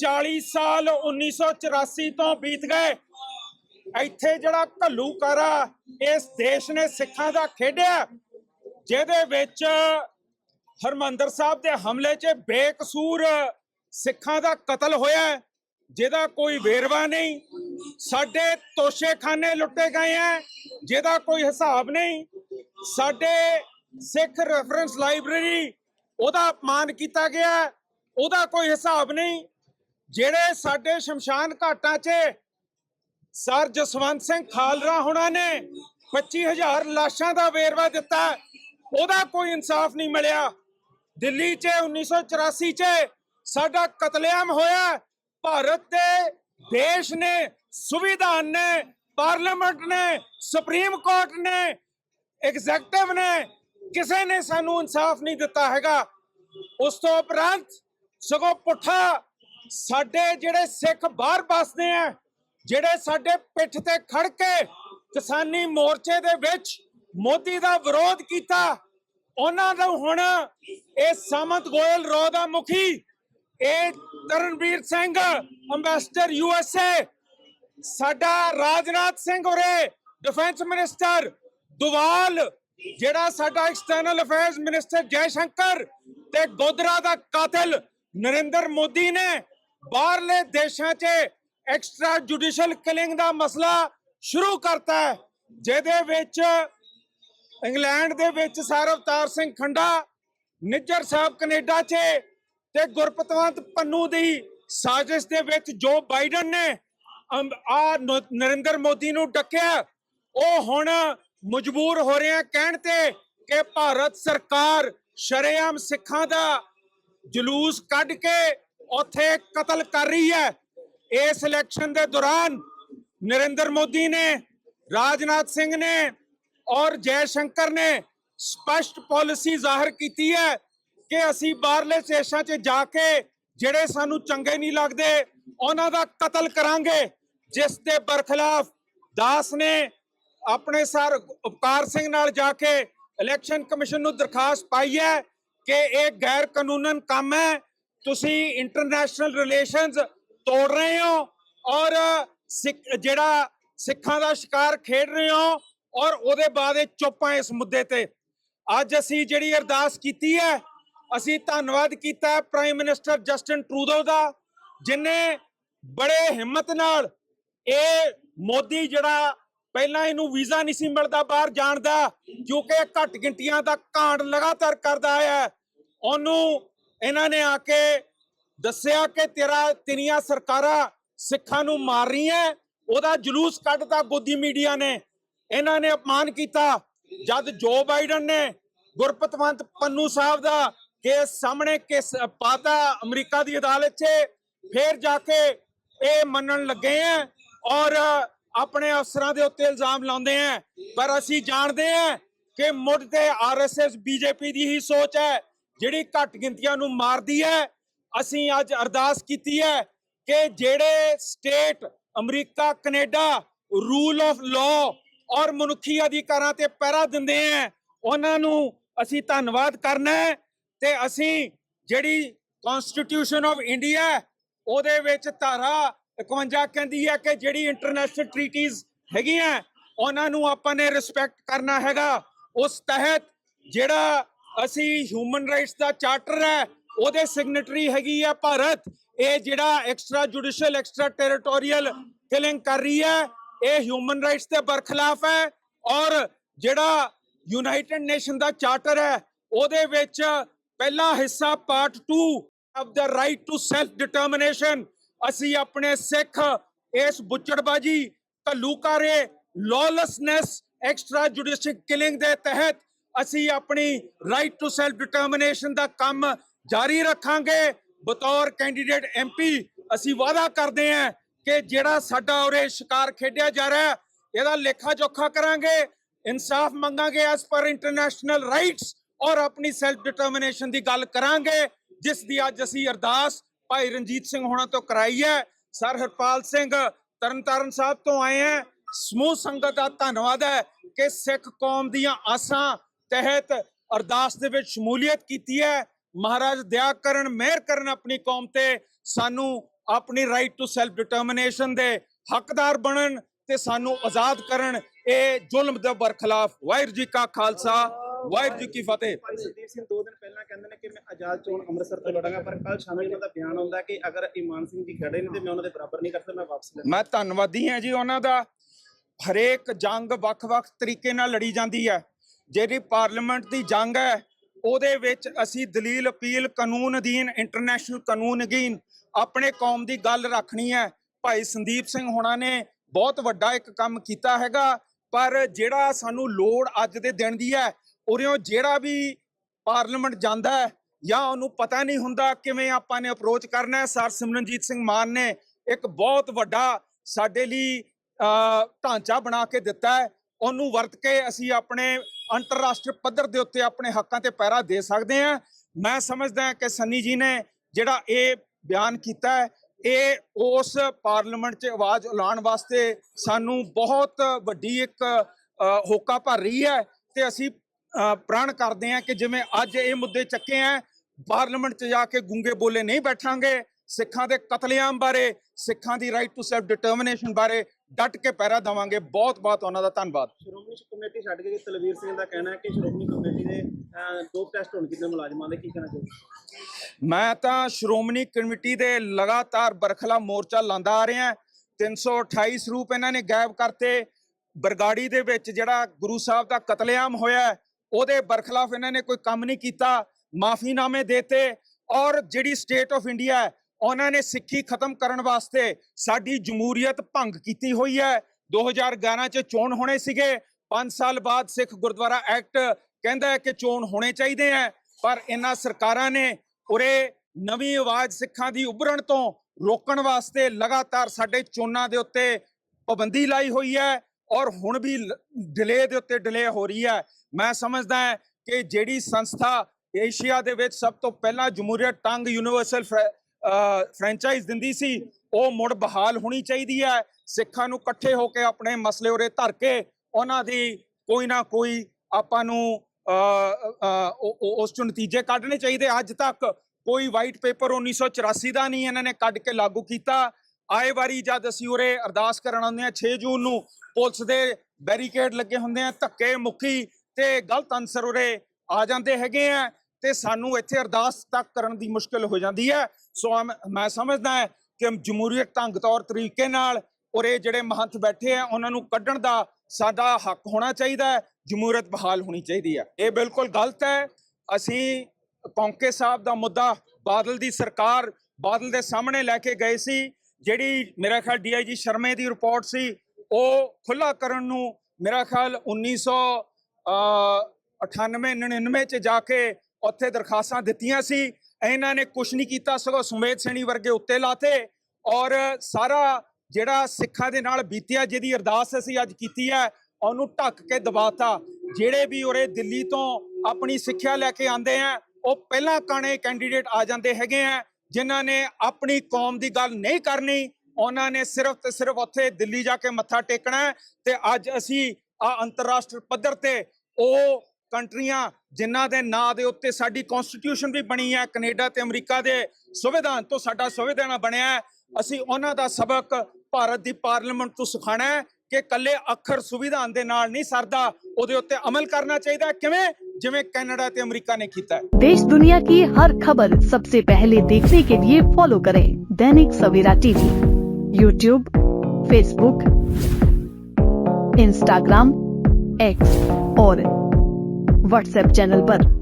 40 ਸਾਲ 1984 ਤੋਂ ਬੀਤ ਗਏ। ਇੱਥੇ ਜਿਹੜਾ ਘੱਲੂਕਾਰਾ ਇਸ ਦੇਸ਼ ਨੇ ਸਿੱਖਾਂ ਦਾ ਖੇਡਿਆ, ਜਿਹਦੇ ਵਿੱਚ ਹਰਮੰਦਰ ਸਾਹਿਬ ਦੇ ਹਮਲੇ 'ਚ ਬੇਕਸੂਰ ਸਿੱਖਾਂ ਦਾ ਕਤਲ ਹੋਇਆ, ਜਿਹਦਾ ਕੋਈ ਵੇਰਵਾ ਨਹੀਂ, ਸਾਡੇ ਤੋਸ਼ੇਖਾਨੇ ਲੁੱਟੇ ਗਏ ਹੈ ਜਿਹਦਾ ਕੋਈ ਹਿਸਾਬ ਨਹੀਂ, ਸਾਡੇ ਸਿੱਖ ਰੈਫਰੈਂਸ ਲਾਇਬ੍ਰੇਰੀ ਉਹਦਾ ਅਪਮਾਨ ਕੀਤਾ ਗਿਆ, ਉਹਦਾ ਕੋਈ ਹਿਸਾਬ ਨਹੀਂ ਜਿਹੜੇ ਸਾਡੇ ਸ਼ਮਸ਼ਾਨ ਘਾਟਾਂ 'ਚ ਸਰ ਜਸਵੰਤ ਸਿੰਘ ਖਾਲਰਾ ਹੁਣਾਂ ਨੇ 25000 ਲਾਸ਼ਾਂ ਦਾ ਵੇਰਵਾ ਦਿੱਤਾ, ਉਹਦਾ ਕੋਈ ਇਨਸਾਫ ਨਹੀਂ ਮਿਲਿਆ। ਦਿੱਲੀ 'ਚ 1984 'ਚ ਸਾਡਾ ਕਤਲੇਆਮ ਹੋਇਆ। ਭਾਰਤ ਦੇ ਦੇਸ਼ ਨੇ, ਸੰਵਿਧਾਨ ਨੇ, ਪਾਰਲੀਮੈਂਟ ਨੇ, ਸੁਪਰੀਮ ਕੋਰਟ ਨੇ, ਐਗਜ਼ੈਕਟਿਵ ਨੇ, ਕਿਸੇ ਨੇ ਸਾਨੂੰ ਇਨਸਾਫ ਨਹੀਂ ਦਿੱਤਾ ਹੈਗਾ। ਉਸ ਤੋਂ ਉਪਰੰਤ ਸਗੋਂ ਪੁੱਠਾ ਸਾਡੇ ਜਿਹੜੇ ਸਿੱਖ ਬਾਹਰ ਬਸਦੇ ਆ, ਜਿਹੜੇ ਸਾਡੇ ਪਿੱਠ ਤੇ ਖੜ ਕੇ ਕਿਸਾਨੀ ਮੋਰਚੇ ਦੇ ਵਿੱਚ ਮੋਦੀ ਦਾ ਵਿਰੋਧ ਕੀਤਾ, ਉਹਨਾਂ ਨੂੰ ਹੁਣ ਇਹ ਸਾਮੰਤ ਗੋਇਲ ਰੋ ਦਾ ਮੁਖੀ ਇਹ ਤਰਨਵੀਰ ਸਿੰਘ ਅੰਬੈਸਡਰ ਯੂਐਸਏ ਸਾਡਾ ਰਾਜਨਾਥ ਸਿੰਘ ਉਰੇ ਡਿਫੈਂਸ ਮਿਨਿਸਟਰ ਦੁਵਾਲ, ਜਿਹੜਾ ਸਾਡਾ external affairs minister Jai Shankar ਤੇ ਗੋਦਰਾ ਦਾ ਕਾਤਲ ਨਰਿੰਦਰ ਮੋਦੀ ਨੇ ਬਾਹਰਲੇ ਦੇਸ਼ਾਂ 'ਚ ਐਕਸਟਰਾ ਜੁਡੀਸ਼ੀਅਲ ਕਿਲਿੰਗ ਦਾ ਮਸਲਾ ਸ਼ੁਰੂ ਕਰਤਾ ਹੈ, ਜਿਹਦੇ ਵਿੱਚ ਇੰਗਲੈਂਡ ਦੇ ਵਿੱਚ ਸਰ ਸਿੰਘ ਖੰਡਾ, ਨਿੱਜਰ ਸਾਹਿਬ ਕੈਨੇਡਾ 'ਚ ਤੇ ਗੁਰਪਤਵੰਤ ਪੰਨੂ ਦੀ ਸਾਜ਼ਿਸ਼ ਦੇ ਵਿੱਚ ਜੋ ਬਾਈਡਨ ਨੇ ਆ ਨਰਿੰਦਰ ਮੋਦੀ ਨੂੰ ਡੱਕਿਆ, ਉਹ ਹੁਣ ਮਜਬੂਰ ਹੋ ਰਹੇ ਆ ਕਹਿਣ ਤੇ ਕਿ ਭਾਰਤ ਸਰਕਾਰ ਸ਼ਰੇਆਮ ਸਿੱਖਾਂ ਦਾ ਜਲੂਸ ਕੱਢ ਕੇ ਉੱਥੇ ਕਤਲ ਕਰ ਰਹੀ ਹੈ। ਇਸ ਇਲੈਕਸ਼ਨ ਦੇ ਦੌਰਾਨ ਨਰਿੰਦਰ ਮੋਦੀ ਨੇ, ਰਾਜਨਾਥ ਸਿੰਘ ਨੇ ਔਰ ਜੈ ਸ਼ੰਕਰ ਨੇ ਸਪਸ਼ਟ ਪਾਲਿਸੀ ਜ਼ਾਹਰ ਕੀਤੀ ਹੈ ਕਿ ਅਸੀਂ ਬਾਹਰਲੇ ਦੇਸ਼ਾਂ 'ਚ ਜਾ ਕੇ ਜਿਹੜੇ ਸਾਨੂੰ ਚੰਗੇ ਨਹੀਂ ਲੱਗਦੇ, ਉਹਨਾਂ ਦਾ ਕਤਲ ਕਰਾਂਗੇ। ਜਿਸ ਦੇ ਬਰਖਲਾਫ ਦਾਸ ਨੇ ਆਪਣੇ ਸਰ ਉਪਕਾਰ ਸਿੰਘ ਨਾਲ ਜਾ ਕੇ ਇਲੈਕਸ਼ਨ ਕਮਿਸ਼ਨ ਨੂੰ ਦਰਖਾਸਤ ਪਾਈ ਹੈ ਕਿ ਇਹ ਗੈਰ ਕਾਨੂੰਨਨ ਕੰਮ ਹੈ। ਤੁਸੀਂ ਇੰਟਰਨੈਸ਼ਨਲ ਰਿਲੇਸ਼ਨਸ ਤੋੜ ਰਹੇ ਹੋ ਔਰ ਸਿੱਖ- ਜਿਹੜਾ ਸਿੱਖਾਂ ਦਾ ਸ਼ਿਕਾਰ ਖੇਡ ਰਹੇ ਹੋ ਔਰ ਉਹਦੇ ਬਾਅਦ ਇਹ ਚੁੱਪਾਂ ਇਸ ਮੁੱਦੇ ਤੇ। ਅੱਜ ਅਸੀਂ ਜਿਹੜੀ ਅਰਦਾਸ ਕੀਤੀ ਹੈ, ਅਸੀਂ ਧੰਨਵਾਦ ਕੀਤਾ ਹੈ ਪ੍ਰਾਈਮ ਮਿਨਿਸਟਰ ਜਸਟਿਨ ਟਰੂਡੋ ਦਾ, ਜਿਨੇ ਬੜੇ ਹਿੰਮਤ ਨਾਲ ਇਹ ਮੋਦੀ ਜਿਹੜਾ ਪਹਿਲਾਂ ਇਹਨੂੰ ਵੀਜ਼ਾ ਨਹੀਂ ਸੀ ਮਿਲਦਾ ਬਾਹਰ ਜਾਣ ਦਾ, ਕਿਉਂਕਿ ਘੱਟ ਗਿਣਤੀਆਂ ਦਾ ਕਾਂਡ ਲਗਾਤਾਰ ਕਰਦਾ ਆਇਆ ਉਹਨੂੰ ਇਹਨਾਂ ਨੇ ਆ ਕੇ ਦੱਸਿਆ ਕਿ ਤੇਰਾ, ਤੇਰੀਆਂ ਸਰਕਾਰਾਂ ਸਿੱਖਾਂ ਨੂੰ ਮਾਰ ਰਹੀਆਂ ਉਹਦਾ ਜਲੂਸ ਕੱਢਤਾ ਗੋਦੀ ਮੀਡੀਆ ਨੇ। ਇਹਨਾਂ ਨੇ ਅਪਮਾਨ ਕੀਤਾ ਜਦ ਜੋ ਬਾਈਡਨ ਨੇ ਗੁਰਪਤਵੰਤ ਪੰਨੂ ਸਾਹਿਬ ਦਾ ਕੇਸ ਸਾਹਮਣੇ ਕਿਸ ਪਾਤਾ ਅਮਰੀਕਾ ਦੀ ਅਦਾਲਤ 'ਚ, ਫੇਰ ਜਾ ਕੇ ਇਹ ਮੰਨਣ ਲੱਗੇ ਆ ਔਰ ਆਪਣੇ ਅਫਸਰਾਂ ਦੇ ਉੱਤੇ ਇਲਜ਼ਾਮ ਲਾਉਂਦੇ ਆ ਪਰ ਅਸੀਂ ਜਾਣਦੇ ਆ ਕਿ ਮੁੱਢ ਤੇ ਆਰਐਸਐਸ ਬੀਜੇਪੀ ਦੀ ਹੀ ਸੋਚ ਹੈ ਜਿਹੜੀ ਘੱਟ ਗਿਣਤੀਆਂ ਨੂੰ ਮਾਰਦੀ ਹੈ, ਅਸੀਂ ਅੱਜ ਅਰਦਾਸ ਕੀਤੀ ਹੈ ਕਿ ਜਿਹੜੇ state America, Canada rule of law ਔਰ ਮਨੁੱਖੀ ਅਧਿਕਾਰਾਂ ਤੇ ਪਹਿਰਾ ਦਿੰਦੇ ਆ ਉਹਨਾਂ ਨੂੰ ਅਸੀਂ ਧੰਨਵਾਦ ਕਰਨਾ ਹੈ ਤੇ ਅਸੀਂ ਜਿਹੜੀ ਕਨਸਟੀਟਿਊਸ਼ਨ ਆਫ ਇੰਡੀਆ ਉਹਦੇ ਵਿੱਚ ਧਾਰਾ 51 ਕਹਿੰਦੀ ਹੈ ਕਿ ਜਿਹੜੀ ਇੰਟਰਨੈਸ਼ਨਲ ਟ੍ਰੀਟੀਜ਼ ਹੈਗੀਆਂ, ਉਹਨਾਂ ਨੂੰ ਆਪਾਂ ਨੇ ਰਿਸਪੈਕਟ ਕਰਨਾ ਹੈਗਾ। ਉਸ ਤਹਿਤ ਜਿਹੜਾ ਅਸੀਂ ਹਿਊਮਨ ਰਾਈਟਸ ਦਾ ਚਾਰਟਰ ਹੈ, ਉਹਦੇ ਸਿਗਨੇਟਰੀ ਹੈਗੀ ਹੈ ਭਾਰਤ। ਇਹ ਜਿਹੜਾ extra judicial extra territorial killing ਕਰ ਰਹੀ ਹੈ, ਇਹ ਹਿਊਮਨ ਰਾਈਟਸ ਦੇ ਬਰਖਲਾਫ ਹੈ ਔਰ ਜਿਹੜਾ ਯੂਨਾਈਟਿਡ ਨੇਸ਼ਨ ਦਾ ਚਾਰਟਰ ਹੈ, ਉਹਦੇ ਵਿੱਚ ਪਹਿਲਾ ਹਿੱਸਾ part 2 of the right to self determination ਅਸੀਂ ਆਪਣੇ ਸਿੱਖ, ਇਸ ਬੁੱਚੜਬਾਜੀ ਘੱਲੂਕਾਰੇ ਲੌਲੈਸਨੈਸ ਐਕਸਟਰਾ ਜੁਡੀਸ਼ੀਅਲ ਕਿਲਿੰਗ ਦੇ ਤਹਿਤ ਅਸੀਂ ਆਪਣੀ ਰਾਈਟ ਟੂ ਸੈਲਫ ਡਿਟਰਮੀਨੇਸ਼ਨ ਦਾ ਕੰਮ ਜਾਰੀ ਰੱਖਾਂਗੇ। ਬਤੌਰ ਕੈਂਡੀਡੇਟ ਐਮਪੀ ਅਸੀਂ ਵਾਅਦਾ ਕਰਦੇ ਹਾਂ ਕਿ ਜਿਹੜਾ ਸਾਡਾ ਉਰੇ ਸ਼ਿਕਾਰ ਖੇਡਿਆ ਜਾ ਰਿਹਾ, ਇਹਦਾ ਲੇਖਾ ਜੋਖਾ ਕਰਾਂਗੇ। ਇਨਸਾਫ ਮੰਗਾਂਗੇ ਐਸ ਪਰ ਇੰਟਰਨੈਸ਼ਨਲ ਰਾਈਟਸ ਔਰ ਆਪਣੀ ਸੈਲਫ ਡਿਟਰਮੀਨੇਸ਼ਨ ਦੀ ਗੱਲ ਕਰਾਂਗੇ, ਜਿਸ ਦੀ ਅੱਜ ਅਸੀਂ ਅਰਦਾਸ ਭਾਈ ਰਣਜੀਤ ਸਿੰਘ ਹੋਣਾ ਤੋਂ ਕਰਾਈ ਹੈ। ਸਰ ਹਰਪਾਲ ਸਿੰਘ, ਤਰਨਤਾਰਨ ਸਾਹਿਬ ਤੋਂ ਆਏ ਹੈ। ਸਮੂਹ ਸੰਗਤ ਦਾ ਧੰਨਵਾਦ ਹੈ ਕਿ ਸਿੱਖ ਕੌਮ ਦੀਆਂ ਆਸਾਂ ਤਹਿਤ ਅਰਦਾਸ ਦੇ ਵਿੱਚ ਸ਼ਮੂਲੀਅਤ ਕੀਤੀ ਹੈ। ਮਹਾਰਾਜ ਦਇਆ ਕਰਨ ਮਿਹਰ ਕਰਨ ਆਪਣੀ ਕੌਮ ਤੇ ਸਾਨੂੰ ਆਪਣੀ ਰਾਈਟ ਟੂ ਸੈਲਫ ਡਿਟਰਮੀਨੇਸ਼ਨ ਦੇ ਹੱਕਦਾਰ ਬਣਨ ਤੇ ਸਾਨੂੰ ਆਜ਼ਾਦ ਕਰਨ। ਇਹ ਜ਼ੁਲਮ ਦੇ ਬਰਖਲਾਫ ਵਾਹਿਗੁਰੂ ਜੀ ਕਾ ਖਾਲਸਾ ਵਾਹਿਗੁਰੂ ਜੀ ਕੀ ਫਤਿਹ। ਸਿੰਘ ਦੋ ਦਿਨ ਪਹਿਲਾਂ ਕਹਿੰਦੇ ਨੇ ਕਿ ਮੈਂ ਆਜ਼ਾਦ ਚੋਣ ਅੰਮ੍ਰਿਤਸਰ ਤੋਂ ਲੜਾਂਗਾ ਪਰ ਕੱਲ ਸ਼ਾਮੀ ਉਹਨਾਂ ਦਾ ਬਿਆਨ ਆਉਂਦਾ ਕਿ ਅਗਰ ਇਮਾਨ ਸਿੰਘ ਜੀ ਖੜੇ ਨੇ ਤੇ ਮੈਂ ਉਹਨਾਂ ਦੇ ਬਰਾਬਰ ਨਹੀਂ ਕਰਦਾ ਮੈਂ ਵਾਪਸ ਲੈ ਮੈਂ ਧੰਨਵਾਦੀ ਹਾਂ ਜੀ ਉਹਨਾਂ ਦਾ। ਹਰੇਕ ਜੰਗ ਵੱਖ-ਵੱਖ ਤਰੀਕੇ ਨਾਲ ਲੜੀ ਜਾਂਦੀ ਹੈ। ਜਿਹੜੀ ਪਾਰਲੀਮੈਂਟ ਦੀ ਜੰਗ ਹੈ, ਉਹਦੇ ਵਿੱਚ ਅਸੀਂ ਦਲੀਲ ਅਪੀਲ ਕਾਨੂੰਨ ਅਧੀਨ, ਇੰਟਰਨੈਸ਼ਨਲ ਕਾਨੂੰਨ ਅਧੀਨ ਆਪਣੇ ਕੌਮ ਦੀ ਗੱਲ ਰੱਖਣੀ ਹੈ। ਭਾਈ ਸੰਦੀਪ ਸਿੰਘ ਹੋਣਾ ਨੇ ਬਹੁਤ ਵੱਡਾ ਇੱਕ ਕੰਮ ਕੀਤਾ ਹੈਗਾ, ਪਰ ਜਿਹੜਾ ਸਾਨੂੰ ਲੋੜ ਅੱਜ ਦੇ ਦਿਨ ਦੀ ਹੈ ਉਰਿਓਂ ਜਿਹੜਾ ਵੀ ਪਾਰਲੀਮੈਂਟ ਜਾਂਦਾ ਹੈ, ਜਾਂ ਉਹਨੂੰ ਪਤਾ ਨਹੀਂ ਹੁੰਦਾ ਕਿਵੇਂ ਆਪਾਂ ਨੇ ਅਪਰੋਚ ਕਰਨਾ ਹੈ, ਸਰ ਸਿਮਰਨਜੀਤ ਸਿੰਘ ਮਾਨ ਨੇ ਇੱਕ ਬਹੁਤ ਵੱਡਾ ਸਾਡੇ ਲਈ ਢਾਂਚਾ ਬਣਾ ਕੇ ਦਿੱਤਾ ਹੈ। ਉਹਨੂੰ ਵਰਤ ਕੇ ਅਸੀਂ ਆਪਣੇ ਅੰਤਰਰਾਸ਼ਟਰੀ ਪੱਧਰ ਦੇ ਉੱਤੇ ਆਪਣੇ ਹੱਕਾਂ ਤੇ ਪਹਿਰਾ ਦੇ ਸਕਦੇ ਹਾਂ ਮੈਂ ਸਮਝਦਾ ਹਾਂ ਕਿ ਸੰਨੀ ਜੀ ਨੇ ਜਿਹੜਾ ਇਹ ਬਿਆਨ ਕੀਤਾ ਹੈ, ਇਹ ਉਸ ਪਾਰਲੀਮੈਂਟ 'ਚ ਆਵਾਜ਼ ਉਲਾਉਣ ਵਾਸਤੇ ਸਾਨੂੰ ਬਹੁਤ ਵੱਡੀ ਇੱਕ ਹੋਕਾ ਭਰ ਰਹੀ ਹੈ ਤੇ ਅਸੀਂ ਪ੍ਰਣ ਕਰਦੇ ਹਾਂ ਕਿ ਜਿਵੇਂ ਅੱਜ ਇਹ ਮੁੱਦੇ ਚੱਕੇ ਆ ਪਾਰਲੀਮੈਂਟ 'ਚ ਜਾ ਕੇ ਗੂੰਗੇ ਬੋਲੇ ਨਹੀਂ ਬੈਠਾਂਗੇ, ਸਿੱਖਾਂ ਦੇ ਕਤਲੇਆਮ ਬਾਰੇ, ਸਿੱਖਾਂ ਦੀ ਰਾਈਟ ਟੂ ਸੈਲਫ ਡਿਟਰਮੀਨੇਸ਼ਨ ਬਾਰੇ ਡਟ ਕੇ ਪਹਿਰਾ ਦੇਵਾਂਗੇ। ਬਹੁਤ ਬਹੁਤ ਉਹਨਾਂ ਦਾ ਧੰਨਵਾਦ। ਸ਼੍ਰੋਮਣੀ ਕਮੇਟੀ ਛੱਡ ਕੇ ਤਲਵੀਰ ਸਿੰਘ ਦਾ ਕਹਿਣਾ ਹੈ ਕਿ ਸ਼੍ਰੋਮਣੀ ਕਮੇਟੀ ਦੇ ਅਹ, ਦੋ ਟੈਸਟ ਹੋਣ ਕਿਤੇ ਮੁਲਾਜ਼ਮਾਂ ਦੇ। ਕੀ ਕਹਿਣਾ ਚਾਹੀਦਾ ਮੈਂ ਤਾਂ ਸ਼੍ਰੋਮਣੀ ਕਮੇਟੀ ਦੇ ਲਗਾਤਾਰ ਬਰਖਲਾ ਮੋਰਚਾ ਲਾਂਦਾ ਆ ਰਿਹਾ। 328 ਸਰੂਪ ਇਹਨਾਂ ਨੇ ਗਾਇਬ ਕਰਤੇ। ਬਰਗਾੜੀ ਦੇ ਵਿੱਚ ਜਿਹੜਾ ਗੁਰੂ ਸਾਹਿਬ ਦਾ ਕਤਲੇਆਮ ਹੋਇਆ ਉਹਦੇ ਬਰਖਲਾਫ ਇਹਨਾਂ ਨੇ ਕੋਈ ਕੰਮ ਨਹੀਂ ਕੀਤਾ। ਮਾਫੀਨਾਮੇ ਦੇਤੇ। ਔਰ ਜਿਹੜੀ ਸਟੇਟ ਆਫ ਇੰਡੀਆ ਹੈ ਉਹਨਾਂ ਨੇ ਸਿੱਖੀ ਖਤਮ ਕਰਨ ਵਾਸਤੇ ਸਾਡੀ ਜਮਹੂਰੀਅਤ ਭੰਗ ਕੀਤੀ ਹੋਈ ਹੈ। 2011 ਚ ਚੋਣ ਹੋਣੇ ਸੀਗੇ। 5 ਸਾਲ ਬਾਅਦ ਸਿੱਖ ਗੁਰਦੁਆਰਾ ਐਕਟ ਕਹਿੰਦਾ ਹੈ ਕਿ ਚੋਣ ਹੋਣੇ ਚਾਹੀਦੇ ਹੈ। ਪਰ ਇਹਨਾਂ ਸਰਕਾਰਾਂ ਨੇ ਉਰੇ ਨਵੀਂ ਆਵਾਜ਼ ਸਿੱਖਾਂ ਦੀ ਉੱਭਰਣ ਤੋਂ ਰੋਕਣ ਵਾਸਤੇ ਲਗਾਤਾਰ ਸਾਡੇ ਚੋਣਾਂ ਦੇ ਉੱਤੇ ਪਾਬੰਦੀ ਲਾਈ ਹੋਈ ਹੈ ਔਰ ਹੁਣ ਵੀ ਡਿਲੇ ਦੇ ਉੱਤੇ ਡਿਲੇ ਹੋ ਰਹੀ ਹੈ। ਮੈਂ ਸਮਝਦਾ ਹਾਂ ਕਿ ਜਿਹੜੀ ਸੰਸਥਾ ਏਸ਼ੀਆ ਦੇ ਵਿੱਚ ਸਭ ਤੋਂ ਪਹਿਲਾਂ ਜਮਹੂਰੀਅਤ ਟੰਗ ਯੂਨੀਵਰਸਲ ਫਰੈਂਚਾਈਜ਼ ਦਿੰਦੀ ਸੀ, ਉਹ ਮੁੜ ਬਹਾਲ ਹੋਣੀ ਚਾਹੀਦੀ ਹੈ। ਸਿੱਖਾਂ ਨੂੰ ਇਕੱਠੇ ਹੋ ਕੇ ਆਪਣੇ ਮਸਲੇ ਉਰੇ ਧਰ ਕੇ ਉਹਨਾਂ ਦੀ ਕੋਈ ਨਾ ਕੋਈ ਆਪਾਂ ਨੂੰ ਉਸ ਚੋਂ ਨਤੀਜੇ ਕੱਢਣੇ ਚਾਹੀਦੇ। ਅੱਜ ਤੱਕ ਕੋਈ ਵਾਈਟ ਪੇਪਰ 1984 ਦਾ ਨਹੀਂ ਇਹਨਾਂ ਨੇ ਕੱਢ ਕੇ ਲਾਗੂ ਕੀਤਾ। ਆਏ ਵਾਰੀ ਜਦ ਅਸੀਂ ਉਰੇ ਅਰਦਾਸ ਕਰਨ ਆਉਂਦੇ ਆ 6 ਜੂਨ ਨੂੰ ਪੁਲਿਸ ਦੇ ਬੈਰੀਕੇਡ ਲੱਗੇ ਹੁੰਦੇ ਆ, ਧੱਕੇ ਮੁੱਕੀ ਤੇ ਗਲਤ ਅਨਸਰ ਉਰੇ ਆ ਜਾਂਦੇ ਹੈਗੇ ਆ। ਤੇ ਸਾਨੂੰ ਇੱਥੇ ਅਰਦਾਸ ਤੱਕ ਕਰਨ ਦੀ ਮੁਸ਼ਕਲ ਹੋ ਜਾਂਦੀ ਹੈ। ਸੋ ਮੈਂ ਸਮਝਦਾ ਹਾਂ ਕਿ ਜਮਹੂਰੀਅਤ ਢੰਗ ਤੌਰ ਤਰੀਕੇ ਨਾਲ ਔਰ ਇਹ ਜਿਹੜੇ ਮਹੰਤ ਬੈਠੇ ਆ, ਉਹਨਾਂ ਨੂੰ ਕੱਢਣ ਦਾ ਸਾਡਾ ਹੱਕ ਹੋਣਾ ਚਾਹੀਦਾ ਹੈ, ਜਮਹੂਰੀਅਤ ਬਹਾਲ ਹੋਣੀ ਚਾਹੀਦੀ ਹੈ। ਇਹ ਬਿਲਕੁਲ ਗਲਤ ਹੈ। ਅਸੀਂ ਕੌਂਕੇ ਸਾਹਿਬ ਦਾ ਮੁੱਦਾ ਬਾਦਲ ਦੀ ਸਰਕਾਰ ਬਾਦਲ ਦੇ ਸਾਹਮਣੇ ਲੈ ਕੇ ਗਏ ਸੀ, ਜਿਹੜੀ ਮੇਰਾ ਖਿਆਲ ਡੀਆਈਜੀ ਸ਼ਰਮੇ ਦੀ ਰਿਪੋਰਟ ਸੀ, ਉਹ ਖੁੱਲਾ ਕਰਨ ਨੂੰ ਮੇਰਾ ਖਿਆਲ 1998 99 ਚ ਜਾ ਕੇ ਉੱਥੇ ਦਰਖਾਸਤਾਂ ਦਿੱਤੀਆਂ ਸੀ। ਇਹਨਾਂ ਨੇ ਕੁਝ ਨਹੀਂ ਕੀਤਾ, ਸਗੋਂ ਸੁਮੇਧ ਸੈਣੀ ਵਰਗੇ ਉੱਤੇ ਲਾਤੇ ਔਰ ਸਾਰਾ ਜਿਹੜਾ ਸਿੱਖਾਂ ਦੇ ਨਾਲ ਬੀਤਿਆ, ਜਿਹਦੀ ਅਰਦਾਸ ਅਸੀਂ ਅੱਜ ਕੀਤੀ ਹੈ, ਉਹਨੂੰ ਢੱਕ ਕੇ ਦਬਾਤਾ। ਜਿਹੜੇ ਵੀ ਉਰੇ ਦਿੱਲੀ ਤੋਂ ਆਪਣੀ ਸਿੱਖਿਆ ਲੈ ਕੇ ਆਂਦੇ ਆ, ਉਹ ਪਹਿਲਾਂ ਕਾਣੇ ਕੈਂਡੀਡੇਟ ਆ ਜਾਂਦੇ ਹੈਗੇ ਆ, ਜਿਨ੍ਹਾਂ ਨੇ ਆਪਣੀ ਕੌਮ ਦੀ ਗੱਲ ਨਹੀਂ ਕਰਨੀ। ਉਹਨਾਂ ਨੇ ਸਿਰਫ ਤੇ ਸਿਰਫ ਉੱਥੇ ਦਿੱਲੀ ਜਾ ਕੇ ਮੱਥਾ ਟੇਕਣਾ ਹੈ ਤੇ ਅੱਜ ਅਸੀਂ ਆ ਅੰਤਰਰਾਸ਼ਟਰੀ ਪੱਧਰ ਤੇ ਉਹ ਕੰਟਰੀਆਂ ਜਿਨ੍ਹਾਂ ਦੇ ਨਾਂ ਦੇ ਉੱਤੇ ਸਾਡੀ ਕਨਸਟੀਟਿਊਸ਼ਨ ਵੀ ਬਣੀ ਹੈ ਕੈਨੇਡਾ ਤੇ ਅਮਰੀਕਾ ਦੇ ਸੰਵਿਧਾਨ ਤੋਂ ਸਾਡਾ ਸੰਵਿਧਾਨ ਬਣਿਆ ਹੈ ਅਸੀਂ ਉਹਨਾਂ ਦਾ ਸਬਕ ਭਾਰਤ ਦੀ ਪਾਰਲੀਮੈਂਟ ਤੋਂ ਸਿਖਾਣਾ ਹੈ ਕਿ ਕੱਲੇ ਅੱਖਰ ਸੰਵਿਧਾਨ ਦੇ ਨਾਲ ਨਹੀਂ ਸਰਦਾ ਉਹਦੇ ਉੱਤੇ ਅਮਲ ਕਰਨਾ ਚਾਹੀਦਾ ਹੈ। ਕਿਵੇਂ ਜਿਵੇਂ ਕੈਨੇਡਾ ਤੇ ਅਮਰੀਕਾ ਨੇ ਕੀਤਾ ਹੈ देश दुनिया की हर खबर सबसे पहले देखने के लिए फॉलो करें Dainik Savera TV YouTube Facebook Instagram X और व्हाट्सएप चैनल पर।